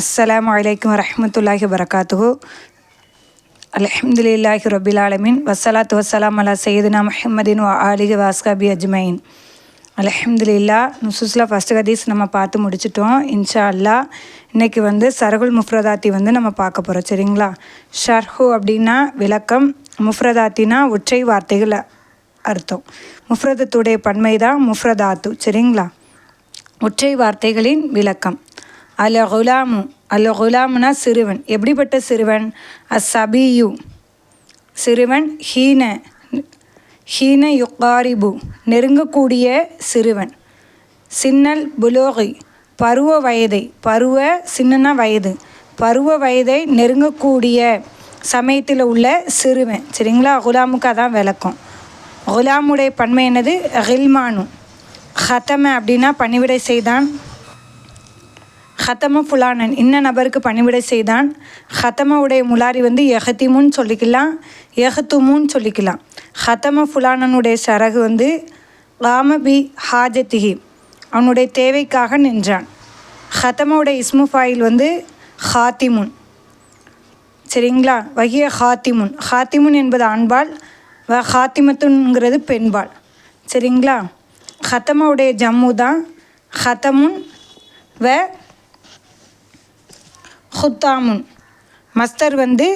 அஸ்லாம் வலைக்கம் வரமத்துல்லாஹி வரகாத்துஹு அல்ஹம்துலில்லாஹி ரபில் ஆலமீன். வஸ்ஸலாத்து வஸ்ஸலாம் அலா சையதுனா முஹம்மதின் ஆலிக வாஸ்காபி அஜ்மைன். அலஹம்துல்லா நுசுஸில் ஃபஸ்ட்டு ஹதீஸ் நம்ம பார்த்து முடிச்சிட்டோம். இன்ஷா அல்லா இன்றைக்கி வந்து சரகுல் முஃப்ரதாத்தி வந்து நம்ம பார்க்க போகிறோம் சரிங்களா? ஷர்ஹு அப்படின்னா விளக்கம் முஃப்ரதாத்தினா ஒற்றை வார்த்தைகள் அர்த்தம். முஃப்ரதத்துடைய பன்மை தான் முஃப்ரதாத்து. சரிங்களா? ஒற்றை வார்த்தைகளின் விளக்கம். அல குலாமு அல குலாமுனா சிறுவன். எப்படிப்பட்ட சிறுவன்? அசபியு சிறுவன் ஹீன ஹீன யுக்காரிபு. நெருங்கக்கூடிய சிறுவன். சின்னல் புலோகை. பருவ வயதை பருவ சின்னனா வயது. பருவ வயதை நெருங்கக்கூடிய சமயத்தில் உள்ள சிறுவன். சரிங்களா? குலாமுக்கு அதான் விளக்கம். குலாமுடைய பன்மை என்னது? ஹில்மானு ஹத்தம அப்படின்னா பணிவிடை செய்தான். ஹத்தம ஃபுலானன் இன்ன நபருக்கு பணிவிடை செய்தான். ஹத்தமவுடைய முலாரி வந்து எஹத்திமுன்னு சொல்லிக்கலாம் எஹத்துமுன்னு சொல்லிக்கலாம். ஹத்தம ஃபுலானனுடைய சரகு வந்து காமபி ஹாஜத்திஹி அவனுடைய தேவைக்காக நின்றான். ஹத்தமவுடைய இஸ்மு ஃபாயில் வந்து ஹாத்திமுன். சரிங்களா? வகிய ஹாத்திமுன். ஹாத்திமுன் என்பது ஆண்பால் வ ஹாத்திமத்துங்கிறது பெண்பால். சரிங்களா? ஹத்தமாவுடைய ஜம்மு தான். ஹத்தமுன் வ ஹுத்தாமுன். மஸ்தர் வந்து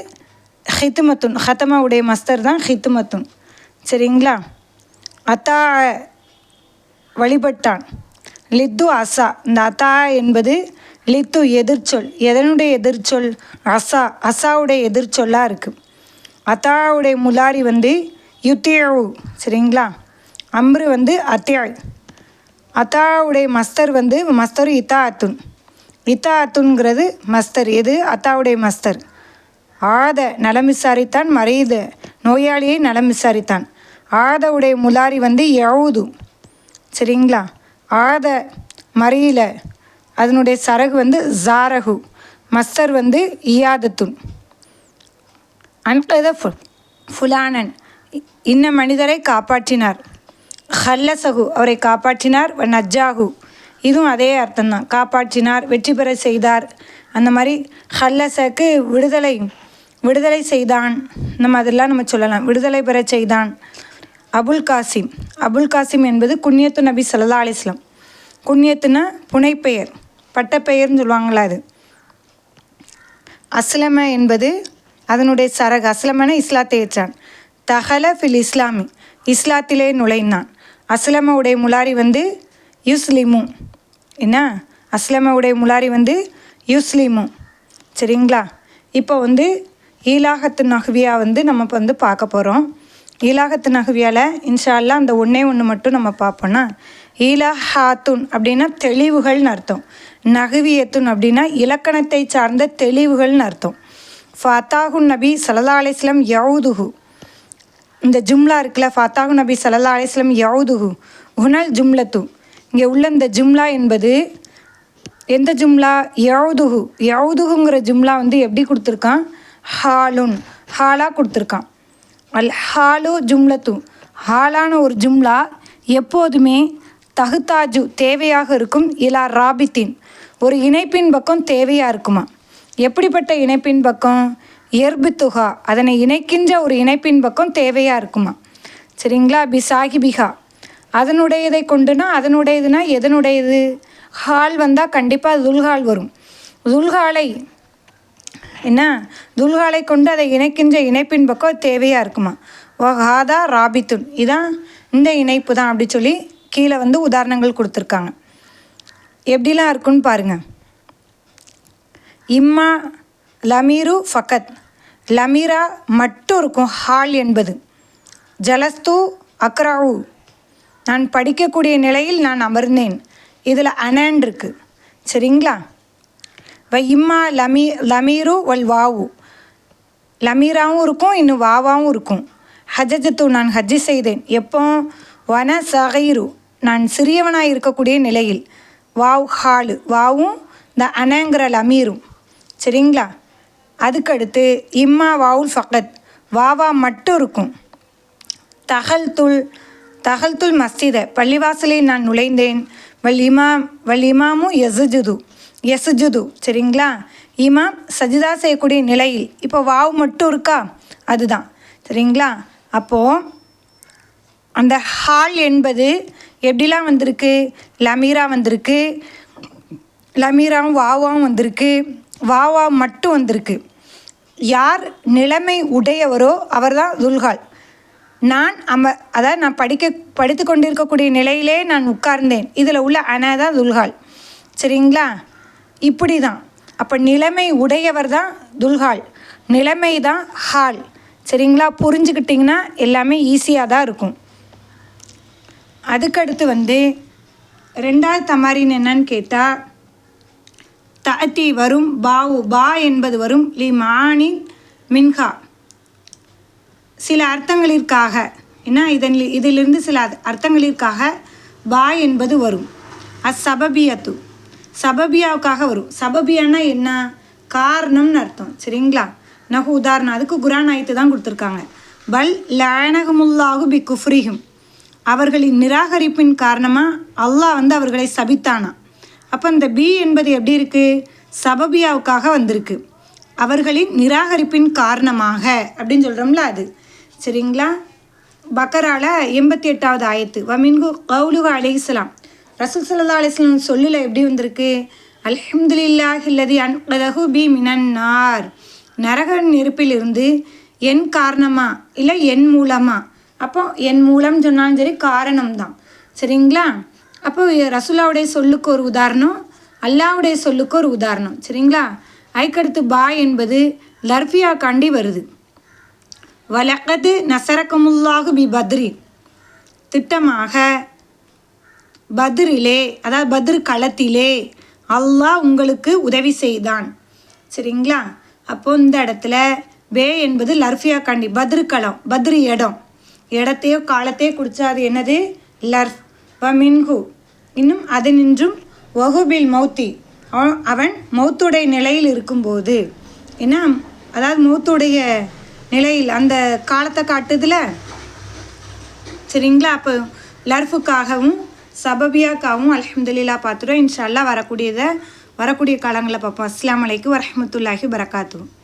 ஹித்துமத்துன் ஹத்தமாவுடைய மஸ்தர் தான் ஹித்துமத்துன். சரிங்களா? அத்தா வழிபட்டான். லித்து அசா. இந்த அத்தா என்பது லித்து எதிர்ச்சொல் எதனுடைய எதிர்ச்சொல்? அசா அசாவுடைய எதிர்ச்சொல்லாக இருக்குது அத்தாவுடைய முலாரி வந்து யுத்தியவு. சரிங்களா? அம்ரு வந்து அத்தியாய். அத்தாவுடைய மஸ்தர் வந்து மஸ்தர் இத்தா அத்துன் இத்தா அத்துன்கிறது மஸ்தர். எது? அத்தாவுடைய மஸ்தர். ஆத நலம் விசாரித்தான் மறையுத நோயாளியை நலம் விசாரித்தான். ஆதவுடைய முலாரி வந்து யவுது. சரிங்களா? ஆத மறையில அதனுடைய சரகு வந்து ஜாரகு. மஸ்தர் வந்து இயாதத்துன். அன்கத ஃபுலானன். இன்ன மனிதரை காப்பாற்றினார். ஹல்லசகு அவரை காப்பாற்றினார். நஜ்ஜாகு இதுவும் அதே அர்த்தம்தான். காப்பாற்றினார் வெற்றி பெற செய்தார். அந்த மாதிரி ஹல்லசக்கு விடுதலை விடுதலை செய்தான். நம்ம அதெல்லாம் நம்ம சொல்லலாம். விடுதலை பெற செய்தான். அபுல் காசிம். அபுல் காசிம் என்பது குன்னியத்து நபி சல்லா அலிஸ்லாம் குன்னியத்துனா புனைப்பெயர் பட்டப்பெயர்னு சொல்லுவாங்களா அது. அஸ்லம என்பது அதனுடைய சரகு அஸ்லமன இஸ்லாத்தை ஏற்றான். தஹல ஃபில் இஸ்லாமி. இஸ்லாத்திலே நுழைந்தான். அஸ்லமவுடைய முலாரி வந்து யுஸ்லிமு என்ன? அஸ்லமவுடைய முலாரி வந்து யூஸ்லீமு. சரிங்களா? இப்போ வந்து ஈலாகத்து நகுவியா வந்து நம்ம இப்போ வந்து பார்க்க போகிறோம் ஈலாகத்து நகுவியாவில் இன்ஷால்லாம் அந்த ஒன்றே ஒன்று மட்டும் நம்ம பார்ப்போன்னா ஈலாஹாத்துன் அப்படின்னா தெளிவுகள்னு அர்த்தம். நகுவியத்துன் அப்படின்னா இலக்கணத்தை சார்ந்த தெளிவுகள்னு அர்த்தம். ஃபாத்தாகுன் நபி சல்லா அலிஸ்லம் யவுதுஹு. இந்த ஜும்லா இருக்குல்ல ஃபாத்தாகு நபி சல்லா அலிஸ்லம் யவுதுஹு. உனல் ஜும்லத்து. இங்கே உள்ள இந்த ஜும்லா என்பது எந்த ஜும்லா? யவுதுகு யவுதுகுங்கிற ஜும்லா வந்து எப்படி கொடுத்துருக்கான்? ஹாலுன். ஹாலாக கொடுத்துருக்கான். அல் ஹாலு ஜும்லத்து. ஹாலான ஒரு ஜும்லா எப்போதுமே தகுத்தாஜு தேவையாக இருக்கும் இலா ராபித்தின். ஒரு இணைப்பின் பக்கம் தேவையாக இருக்குமா? எப்படிப்பட்ட இணைப்பின் பக்கம்? எர்பித்துகா அதனை இணைக்கின்ற ஒரு இணைப்பின் பக்கம் தேவையாக இருக்குமா? சரிங்களா? பி சாஹிபிகா அதனுடையதை கொண்டுனா அதனுடையதுனா எதனுடையது? ஹால் வந்தால் கண்டிப்பாக துல்ஹால் வரும். துல்ஹாலை என்ன? துல்ஹாலை கொண்டு அதை இணைக்கின்ற இணைப்பின் பக்கம் தேவையாக இருக்குமா? ஓ ஹாதா ராபித்துன். இதான் இந்த இணைப்பு தான் அப்படி சொல்லி கீழே வந்து உதாரணங்கள் கொடுத்துருக்காங்க. எப்படிலாம் இருக்குன்னு பாருங்கள் இம்மா லமீரு ஃபக்கத் லமீரா மட்டும் இருக்கும். ஹால் என்பது. ஜலஸ்து அக்ராவு நான் படிக்கக்கூடிய நிலையில் நான் அமர்ந்தேன். இதில் அனன் இருக்குது சரிங்களா? வ இம்மா லமீ லமீரு வல் வாவு. லமீராவும் இருக்கும் இன்னும் வாவாவும் இருக்கும். ஹஜஜத்து நான் ஹஜ்ஜி செய்தேன். எப்போ? வன சகைரு. நான் சிறியவனாக இருக்கக்கூடிய நிலையில். Wow hall. வாவும் இந்த அனங்கிற லமீரும். சரிங்களா? அதுக்கடுத்து இம்மா வாவுல் ஃபகத். வாவா மட்டும் இருக்கும். தகல் துல் தகல்துல் மஸ்ஜித பள்ளிவாசலில் நான் நுழைந்தேன். வல் இமாம் வல் இமாமும் எசுஜுது எசுஜுது சரிங்களா? இமாம் சஜிதா செய்யக்கூடிய நிலையில். இப்போ வாவ் மட்டும் இருக்கா? அதுதான். சரிங்களா? அப்போது அந்த ஹால் என்பது எப்படிலாம் வந்திருக்கு? லமீரா வந்திருக்கு. லமீராவும் வாவாவும் வந்திருக்கு. வாவா மட்டும் வந்திருக்கு. யார் நிலைமை உடையவரோ அவர்தான் துல்கால். நான் அம அதாவது நான் படிக்க படித்து கொண்டிருக்கக்கூடிய நிலையிலே நான் உட்கார்ந்தேன். இதில் உள்ள அனாதா தான் துல்கால். சரிங்களா? இப்படி தான் அப்போ நிலைமை உடையவர் தான் துல்கால். நிலைமை தான் ஹால். சரிங்களா? புரிஞ்சுக்கிட்டிங்கன்னா எல்லாமே ஈஸியாக தான் இருக்கும். அதுக்கடுத்து வந்து ரெண்டாவது தமாரின் என்னன்னு கேட்டால் தஅத்தி வரும் பாவு பா என்பது வரும் லி மானி மின்ஹா. சில அர்த்தங்களிற்காக என்ன இதன் இதிலிருந்து சில அர்த்தங்களிற்காக பா என்பது வரும். அசபபியத்து. சபபியாவுக்காக வரும். சபபியானா என்ன? காரணம்னு அர்த்தம். சரிங்களா? நகு உதாரணம். அதுக்கு குரான் ஆயத்து தான் கொடுத்துருக்காங்க. பல் லானகமுல்லாஹு பி குஃப்ரிகும் அவர்களின் நிராகரிப்பின் காரணமாக அல்லாஹ் வந்து அவர்களை சபித்தானா? அப்போ இந்த பி என்பது எப்படி இருக்குது சபபியாவுக்காக வந்திருக்கு. அவர்களின் நிராகரிப்பின் காரணமாக அப்படின்னு சொல்கிறோம்ல அது. சரிங்களா? பக்கரால எண்பத்தி எட்டாவது ஆயத்து. வமின்கு கவுலுக அலிஸ்லாம் ரசூல் சல்லா அலிஸ்லாம் சொல்லில் எப்படி வந்திருக்கு? அல்ஹம்துலில்லாஹ் இல்லதி அன்கதஹு பி மினன்னார் நரக நெருப்பிலிருந்து என் காரணமா? இல்லை என் மூலமா? அப்போ என் மூலம் சொன்னாலும் சரி காரணம் தான் சரிங்களா? அப்போ ரசுல்லாவுடைய சொல்லுக்கு ஒரு உதாரணம் அல்லாவுடைய சொல்லுக்கு ஒரு உதாரணம். சரிங்களா? அதுக்கடுத்து பா என்பது லர்ஃபியா காண்டி வருது. வலக்கது நசரக்கமுல்லாஹு பி பத்ரி. திட்டமாக பத்ரிலே அதாவது பத்ரு களத்திலே அல்லாஹ் உங்களுக்கு உதவி செய்தான். சரிங்களா? அப்போ இந்த இடத்துல பே என்பது லர்ஃபியா காண்டி பத்ரு களம் பத்ரு இடம். இடத்தையோ காலத்தையோ குடிச்சா அது என்னது? லர்ஃப். வ மின்ஹு. இன்னும் அதனின்றும் வகுபில் மௌத்தி. அவன் அவன் மௌத்துடைய நிலையில் இருக்கும்போது. என்ன? அதாவது மௌத்துடைய நிலையில் அந்த காலத்தை காட்டுதுல? சரிங்களா? அப்போ லர்ஃபுக்காகவும் சபபியாக்காகவும் அலமதுல்லா பார்த்துட்டோம். இன்ஷா அல்லாஹ் வரக்கூடியதை வரக்கூடிய காலங்களில் பார்ப்போம். அஸ்லாம் அலைக்கும் வரமத்துல்லாஹி வரகாத்து